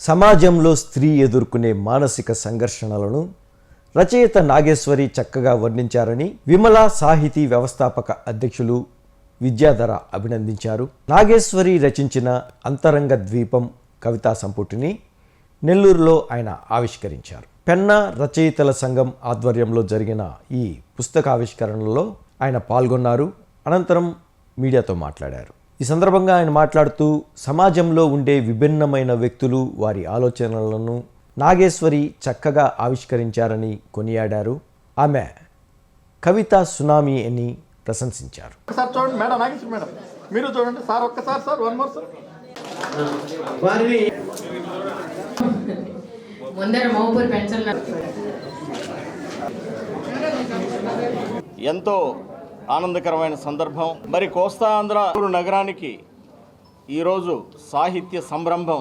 సమాజంలో స్త్రీ ఎదుర్కొనే మానసిక సంఘర్షణలను రచయిత నాగేశ్వరి చక్కగా వర్ణించారని విమల సాహితీ వ్యవస్థాపక అధ్యక్షులు విద్యాధర అభినందించారు. నాగేశ్వరి రచించిన అంతరంగ ద్వీపం కవితా సంపుటిని నెల్లూరులో ఆయన ఆవిష్కరించారు. పెన్నా రచయితల సంఘం ఆధ్వర్యంలో జరిగిన ఈ పుస్తకావిష్కరణలో ఆయన పాల్గొన్నారు. అనంతరం మీడియాతో మాట్లాడారు. ఈ సందర్భంగా ఆయన మాట్లాడుతూ సమాజంలో ఉండే విభిన్నమైన వ్యక్తులు వారి ఆలోచనలను నాగేశ్వరి చక్కగా ఆవిష్కరించారని కొనియాడారు. ఆమె కవిత సునామీ అని ప్రశంసించారు. ఒకసారి చూడండి. మేడం నాగేశ్వర మేడం మీరు చూడండి. సార్ ఒక్కసారి సార్ వన్ మోర్ సార్. వారిని ముందర మోపూర్ పెన్షన్ ఎంతో ఆనందకరమైన సందర్భం. మరి కోస్తాంధ్ర నగరానికి ఈరోజు సాహిత్య సంరంభం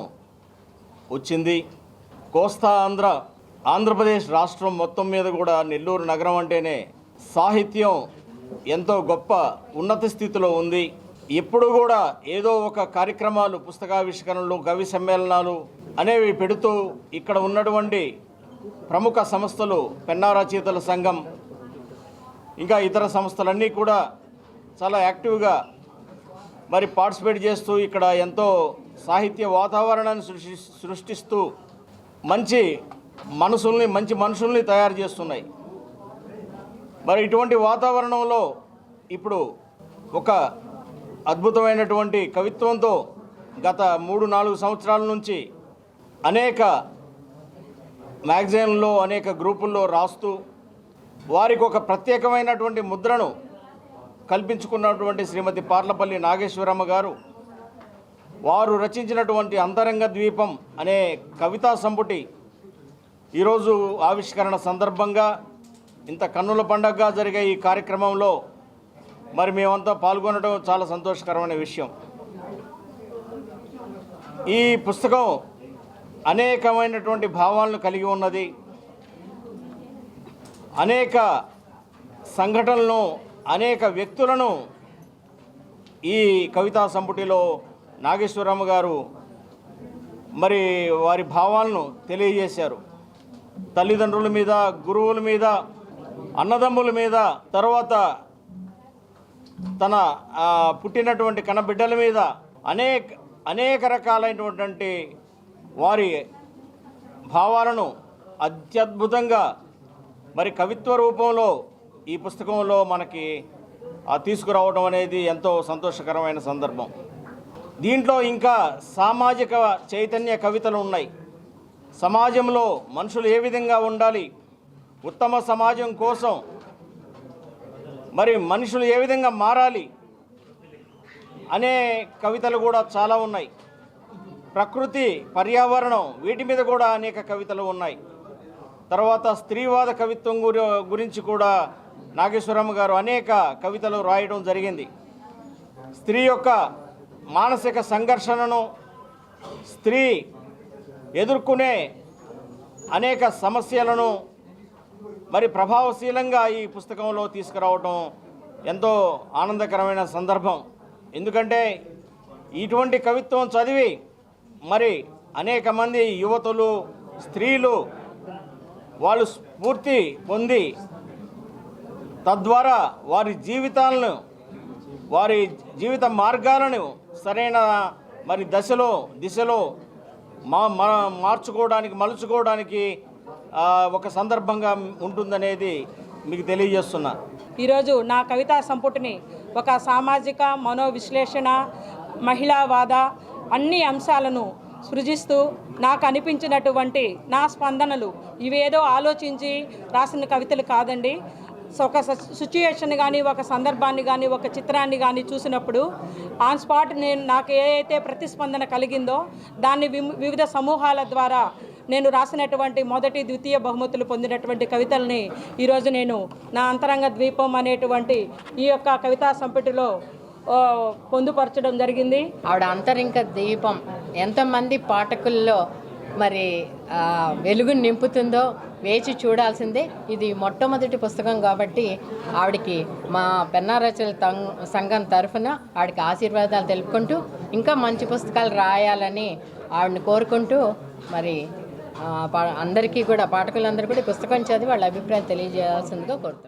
వచ్చింది. కోస్తా ఆంధ్ర ఆంధ్రప్రదేశ్ రాష్ట్రం మొత్తం మీద కూడా నెల్లూరు నగరం అంటేనే సాహిత్యం ఎంతో గొప్ప ఉన్నత స్థితిలో ఉంది. ఎప్పుడు కూడా ఏదో ఒక కార్యక్రమాలు పుస్తకావిష్కరణలు కవి సమ్మేళనాలు అనేవి పెడుతూ ఇక్కడ ఉన్నటువంటి ప్రముఖ సంస్థలు పెన్నా రచయితల సంఘం ఇంకా ఇతర సంస్థలన్నీ కూడా చాలా యాక్టివ్గా మరి పార్టిసిపేట్ చేస్తూ ఇక్కడ ఎంతో సాహిత్య వాతావరణాన్ని సృష్టి సృష్టిస్తూ మంచి మనసుల్ని మంచి మనుషుల్ని తయారు చేస్తున్నాయి. మరి ఇటువంటి వాతావరణంలో ఇప్పుడు ఒక అద్భుతమైనటువంటి కవిత్వంతో గత మూడు నాలుగు సంవత్సరాల నుంచి అనేక మ్యాగజైన్లో అనేక గ్రూపుల్లో రాస్తూ వారికి ఒక ప్రత్యేకమైనటువంటి ముద్రను కల్పించుకున్నటువంటి శ్రీమతి పార్లపల్లి నాగేశ్వరమ్మ గారు వారు రచించినటువంటి అంతరంగ ద్వీపం అనే కవితా సంపుటి ఈరోజు ఆవిష్కరణ సందర్భంగా ఇంత కన్నుల పండగగా జరిగే ఈ కార్యక్రమంలో మరి మేమంతా పాల్గొనడం చాలా సంతోషకరమైన విషయం. ఈ పుస్తకం అనేకమైనటువంటి భావాలను కలిగి ఉన్నది. అనేక సంఘటనలను అనేక వ్యక్తులను ఈ కవితా సంపుటిలో నాగేశ్వరరావు గారు మరి వారి భావాలను తెలియజేశారు. తల్లిదండ్రుల మీద గురువుల మీద అన్నదమ్ముల మీద తర్వాత తన పుట్టినటువంటి కనబిడ్డల మీద అనేక అనేక రకాలైనటువంటి వారి భావాలను అత్యద్భుతంగా మరి కవిత్వ రూపంలో ఈ పుస్తకంలో మనకి తీసుకురావడం అనేది ఎంతో సంతోషకరమైన సందర్భం. దీంట్లో ఇంకా సామాజిక చైతన్య కవితలు ఉన్నాయి. సమాజంలో మనుషులు ఏ విధంగా ఉండాలి? ఉత్తమ సమాజం కోసం మరి మనుషులు ఏ విధంగా మారాలి? అనే కవితలు కూడా చాలా ఉన్నాయి. ప్రకృతి పర్యావరణం వీటి మీద కూడా అనేక కవితలు ఉన్నాయి. తర్వాత స్త్రీవాద కవిత్వం గురించి కూడా నాగేశ్వరమ్మ గారు అనేక కవితలు రాయడం జరిగింది. స్త్రీ యొక్క మానసిక సంఘర్షణను స్త్రీ ఎదుర్కొనే అనేక సమస్యలను మరి ప్రభావశీలంగా ఈ పుస్తకంలో తీసుకురావడం ఎంతో ఆనందకరమైన సందర్భం. ఎందుకంటే ఇటువంటి కవిత్వం చదివి మరి అనేక మంది యువతులు స్త్రీలు వాళ్ళు స్ఫూర్తి పొంది తద్వారా వారి జీవితాలను వారి జీవిత మార్గాలను సరైన మరి దశలో దిశలో మా మా- మార్చుకోవడానికి మలుచుకోవడానికి ఒక సందర్భంగా ఉంటుందనేది మీకు తెలియజేస్తున్నా. ఈరోజు నా కవితా సంపుటిని ఒక సామాజిక మనోవిశ్లేషణ మహిళావాద అన్ని అంశాలను సృజిస్తూ నాకు అనిపించినటువంటి నా స్పందనలు ఇవేదో ఆలోచించి రాసిన కవితలు కాదండి. సో ఒక సిచ్యుయేషన్ కానీ ఒక సందర్భాన్ని కానీ ఒక చిత్రాన్ని కానీ చూసినప్పుడు ఆన్ స్పాట్ నేను నాకు ఏదైతే ప్రతిస్పందన కలిగిందో దాన్ని వివిధ సమూహాల ద్వారా నేను రాసినటువంటి మొదటి ద్వితీయ బహుమతులు పొందినటువంటి కవితల్ని ఈరోజు నేను నా అంతరంగ ద్వీపం అనేటువంటి ఈ యొక్క కవితా సంపుటిలో పొందుపరచడం జరిగింది. ఆవిడ అంతరింక ద్వీపం. ఎంతమంది పాఠకుల్లో మరి వెలుగును నింపుతుందో వేచి చూడాల్సిందే. ఇది మొట్టమొదటి పుస్తకం కాబట్టి ఆవిడకి మా పెన్నారచల సంఘం తరఫున ఆవిడకి ఆశీర్వాదాలు తెలుపుకుంటూ ఇంకా మంచి పుస్తకాలు రాయాలని ఆవిడని కోరుకుంటూ మరి పా- అందరికీ కూడా పాఠకులందరూ కూడా పుస్తకం చదివి వాళ్ళ అభిప్రాయం తెలియజేయాల్సిందిగా కోరుతున్నాను